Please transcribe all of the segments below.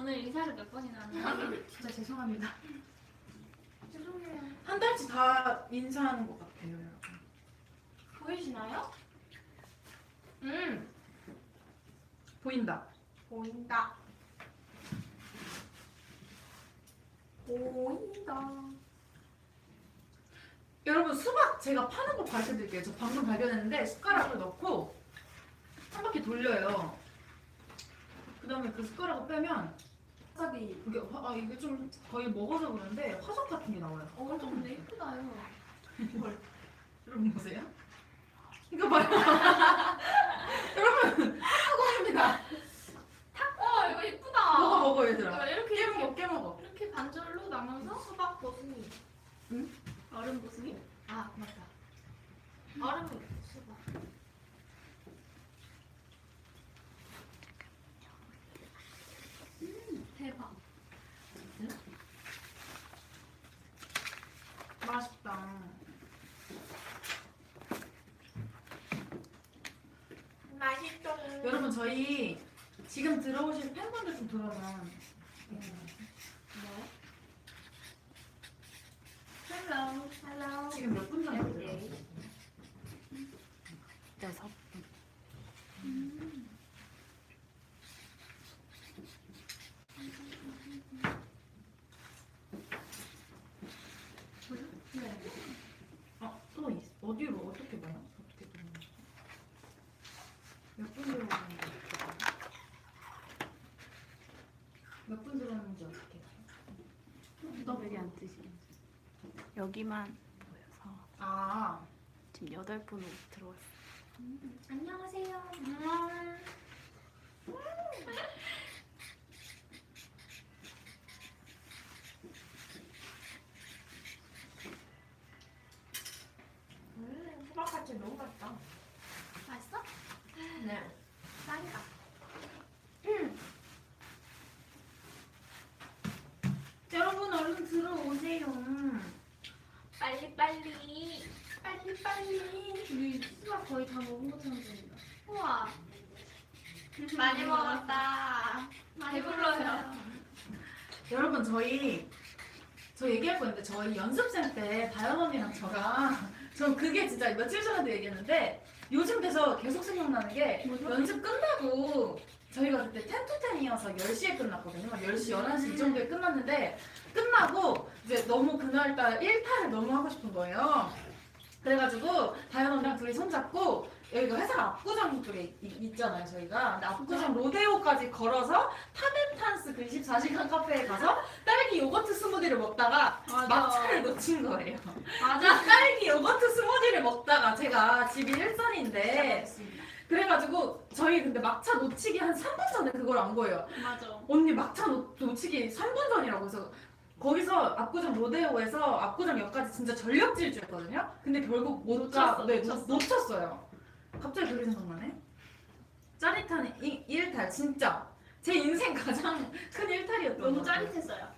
오늘 인사를 몇 번이나 하냐? 진짜 죄송합니다. 죄송해요. 한 달치 다 인사하는 것 같아요, 여러분. 보이시나요? 음. 보인다. 보인다. 보인다. 여러분 수박 제가 파는 거 밝혀드릴게요. 저 방금 발견했는데 숟가락을 넣고 한 바퀴 돌려요. 그 다음에 그 숟가락을 빼면 화석이 이게 화, 아, 이게 좀 거의 먹어서 그런데 화석 같은 게 나와요. 어, 좀 근데 예쁘다요. 여러분 보세요. 이거 봐요. 여러분 성공입니다. 어, 이거 예쁘다. 먹어 먹어 얘들아. 이거 이렇게 깨먹어 깨 먹어. 이렇게 반절로 나눠서 수박 버스니. 얼음 보슬이? 아 맞다. 얼음 수박. 대박. 맛있다. 맛있죠. 여러분 저희 지금 들어오신 팬분들 좀 네. 헬로. 헬로. 지금 몇 분 정도 들어요? 여섯 네. 어, 또 있, 어디로 어떻게 봐요? 어떻게 보면 몇분 들어오는지 어떻게 봐요? 들어오는지 어떻게 봐요? 여기 안 뜨시는지 여기만 보여서 아, 지금 여덟 분 들어왔어요. 안녕하세요. 음 수박같이 너무 맛있다. 맛있어? 네. 짱이다. 여러분 얼른 들어오세요. 빨리 빨리. 빨리 빨리. 우리 수박 거의 다 먹은 것처럼 보인다. 우와. 많이 먹었다. 배불러요. 여러분 저희 저 얘기할 거였는데 저희 연습생 때 다현 언니랑 저랑 전 그게 진짜 며칠 전에도 얘기했는데 요즘 돼서 계속 생각나는 게 뭐죠? 연습 끝나고 저희가 그때 텐투텐이어서 10시에 끝났거든요. 막 10시, 11시 이 정도에 끝났는데 끝나고 이제 너무 그날따라 1타를 너무 하고 싶은 거예요. 그래가지고 다현 언니랑 둘이 손잡고 여기가 회사 압구정 쪽에 이- 있잖아요 저희가 근데 압구정 로데오까지 걸어서 타덴탄스 그 24시간 카페에 가서 딸기 요거트 스무디를 먹다가 막차를 놓친 거예요 맞아. 딸기 요거트 스무디를 먹다가 제가 집이 일산인데 그래가지고 저희 근데 막차 놓치기 한 3분 전에 그걸 안 거예요 맞아. 언니 막차 놓, 놓치기 3분 전이라고 해서 거기서 압구정 로데오에서 압구정 역까지 진짜 전력 질주했거든요. 근데 결국 못 놓쳤어, 가, 네, 놓쳤어. 놓, 놓쳤어요. 갑자기 그게 생각나네. 짜릿한 이, 일탈 진짜 제 인생 가장 큰 일탈이었던 너무 것 같아요. 짜릿했어요.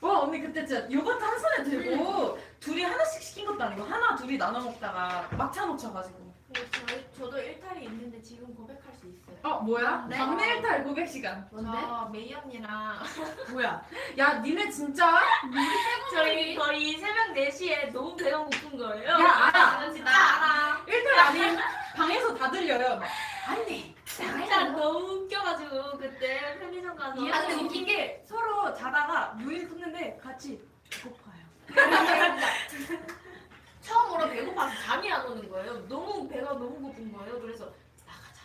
와 언니 그때 진짜 요거트 한 손에 들고 둘이 하나씩 시킨 것도 아니고 하나 둘이 나눠 먹다가 막차 놓쳐가지고 네, 저희 저도 일탈이 있는데 지금 고백할 수 있어요. 어 뭐야? 네. 막내 일탈 고백 시간 저 메이 언니랑 뭐야? 야 니네 진짜? 저희 거의 새벽 4시에 너무 배가 고픈 거예요. 야 알아 진짜 알아. 일탈 아닌 방에서 다 들려요 막, 안돼 진짜 너무 웃겨가지고 그때 편의점 가서 아 근데 웃긴 게 서로 자다가 눈이 떴는데 같이 배고파요. 처음으로 배고파서 잠이 안 오는 거예요. 너무 배가 너무 고픈 거예요. 그래서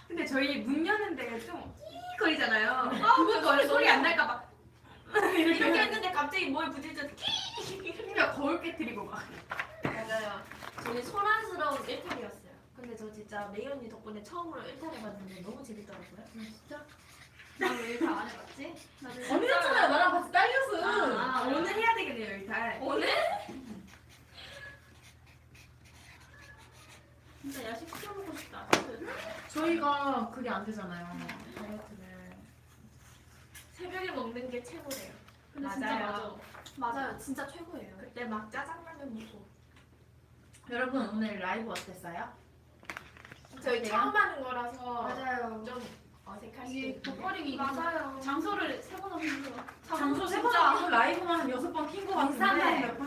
근데 저희 문 여는 데가 좀 끼거리잖아요. 아, 그거 거리 소리 안 날까 봐. 이렇게 했는데 갑자기 뭘 부딪혀 그러니까 거울 깨뜨리고 막. 맞아요. 저는 소란스러운 일탈이었어요. 근데 저 진짜 메이 언니 덕분에 처음으로 일탈해봤는데 너무 재밌더라고요. 진짜? 나왜 이렇게 안 해봤지? 나도 언니 잖아요 나랑 같이 딸려서 아, 오늘 해야 되겠네요 일탈. 오늘? 진짜 야식 시켜 먹고 싶다. 저희가 그게 안 되잖아요 다이어트를 새벽에 먹는 게 최고래요. 근데 진짜 맞아요. 맞아. 맞아요. 진짜 최고예요. 그때 막 짜장라면 먹고. 여러분 오늘 라이브 어땠어요? 저희 어때요? 처음 하는 거라서 맞아요. 좀 어색할 수도 이게 있는데. 덕거림이 맞아요. 장소를 세번 힘들어. 장소 세번 하고 라이브만 한 여섯 번 킨거 같은데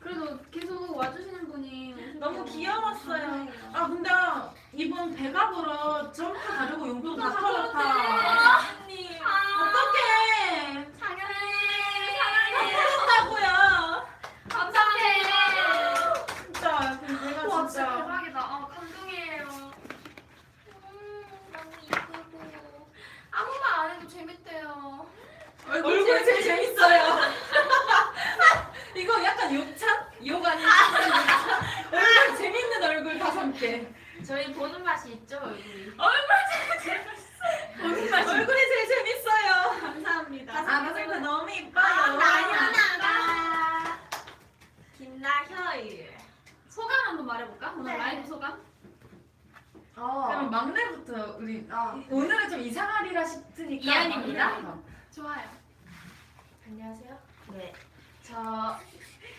그래도 계속 와주시는 분이. 너무 귀여웠어요. 아 근데 이분 배갑으로 점프 다르고 용돈 다 털었다. 언니. 어떡해. 당연해. 털었다고요. 감사해요. 진짜 근데 내가 와 진짜 진짜 대박이다. 아 감동이에요. 음, 너무 이쁘고. 아무 말 안 해도 재밌대요. 얼굴이 제일 재밌어요. 이거 약간 욕찬? 욕 아니야? 얼굴 재밌는 얼굴 다섯 개. 저희 보는 맛이 있죠 얼굴이. 얼굴이 제일 재밌어요. 감사합니다. 아, 맞습니다. 너무 이뻐요. 나연아가 김나효일. 소감 한번 말해볼까? 오늘 네. 라이브 소감? 그럼 막내부터 우리 아 오늘은 좀 이상하리라 싶으니까 이한입니다. 막내부터. 좋아요. 안녕하세요. 네. 저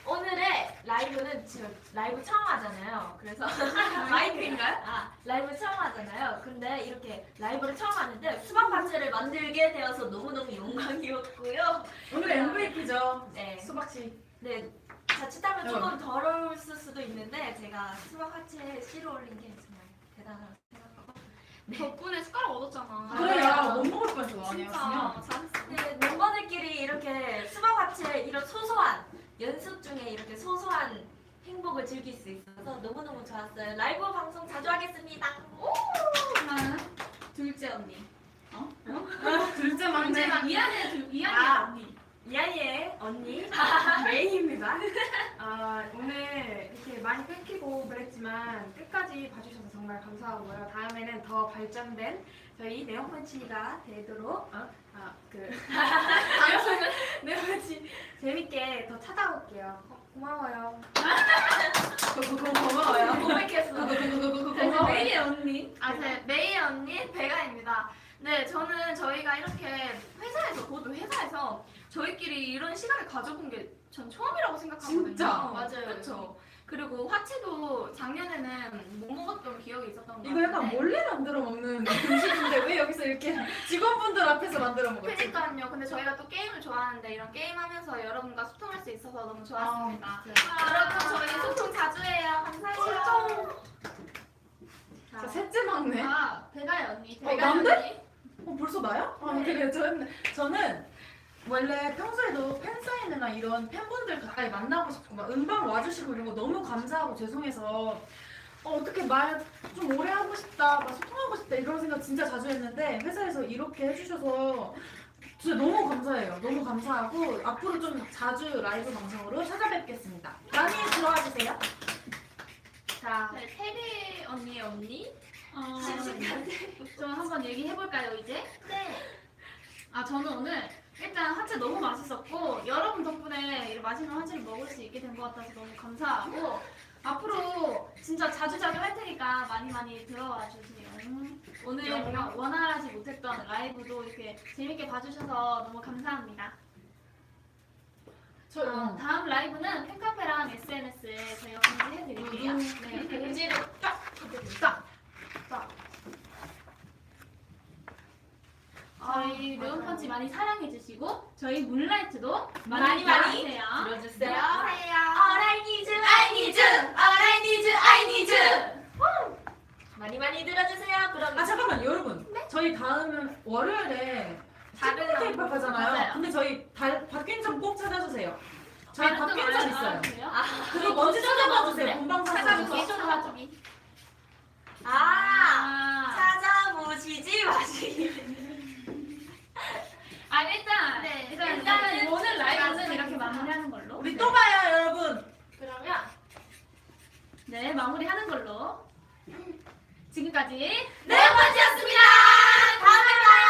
오늘의 라이브는 지금 라이브 처음 하잖아요. 그래서 라이브인가요? 아 라이브 처음 하잖아요. 근데 이렇게 라이브를 처음 하는데 수박 파츠를 만들게 되어서 너무너무 영광이었고요. 오늘 MVP죠. 네. 수박 씨. 네. 자칫하면 조금 더러울 수도 있는데 제가 수박 파츠에 씨를 올린 게 정말 대단하다고 생각하고 덕분에 숟가락 얻었잖아. 그래, 야, 못 먹을 뻔했어, 진짜 아니었으면. 잘했어. 네, 멤버들끼리 이렇게 수박 파츠에 이런 소소한 연습 중에 이렇게 소소한 행복을 즐길 수 있어서 너무너무 좋았어요. 라이브 방송 자주 하겠습니다. 오! 하나, 둘째 언니. 둘째 막내. 이한이 둘- 이한이 아. 언니. 이한이의 언니. 메인입니다. 아 오늘 이렇게 많이 끊기고 그랬지만 끝까지 봐주셔서 정말 감사하고요. 다음에는 더 발전된 저희 네오펀치가 되도록 어? 아그 네오펀치 재밌게 더 찾아올게요. 고- 고마워요. 그거 고마워요. 고백했어. 고마워요. 메이의 언니. 아, 네, 메이 언니 배가입니다. 네, 저는 저희가 이렇게 회사에서 곧 회사에서 저희끼리 이런 시간을 가져본 게 전 처음이라고 생각하거든요. 진짜? 맞아요. 그렇죠. 그리고 화채도 작년에는 못 먹었던 기억이 있었던 것 같아요. 이거 약간 몰래 만들어 먹는 음식인데 왜 여기서 이렇게 직원분들 앞에서 만들어 먹었지? 그러니까요. 근데 저희가 또 게임을 좋아하는데 이런 게임 하면서 여러분과 소통할 수 있어서 너무 좋았습니다. 아, 여러분 저희 소통 자주 해요. 감사해요. 자, 셋째 막내. 아, 배가의 언니. 어, 배가의 난데? 언니. 어, 벌써 나야? 아, 그래요. 저는, 저는 원래 평소에도 팬 사인회나 이런 팬분들 가까이 만나고 싶고 막 음방 와주시고 이런 거 너무 감사하고 죄송해서 어, 어떻게 말 좀 오래 하고 싶다, 막 소통하고 싶다 이런 생각 진짜 자주 했는데 회사에서 이렇게 해주셔서 진짜 너무 감사해요. 너무 감사하고 앞으로 좀 자주 라이브 방송으로 찾아뵙겠습니다. 많이 들어와 주세요. 자, 네, 테리 언니의 언니. 어. 좀 한번 얘기해볼까요, 이제? 네. 아, 저는 오늘 일단 화채 너무 맛있었고, 여러분 덕분에 이렇게 맛있는 화채를 먹을 수 있게 된 것 같아서 너무 감사하고, 앞으로 진짜 자주 자주 할 테니까 많이 많이 들어와 주세요. 오늘 뭔가 원활하지 못했던 라이브도 이렇게 재밌게 봐주셔서 너무 감사합니다. 저 어, 다음 라이브는 팬카페랑 SNS에 저희가 공지해드릴게요. 네, 공지를 딱 딱. 저희 네온펀치 많이 사랑해주시고 저희 문라이트도 많이 많이 많이 많이 들어주세요. All I need, I need, all I need, I need. 많이 많이 들어주세요. 그럼 아 잠깐만 여러분 저희 다음 월요일에 네, 마무리하는 걸로. 지금까지 네번째였습니다 다음에 봐요.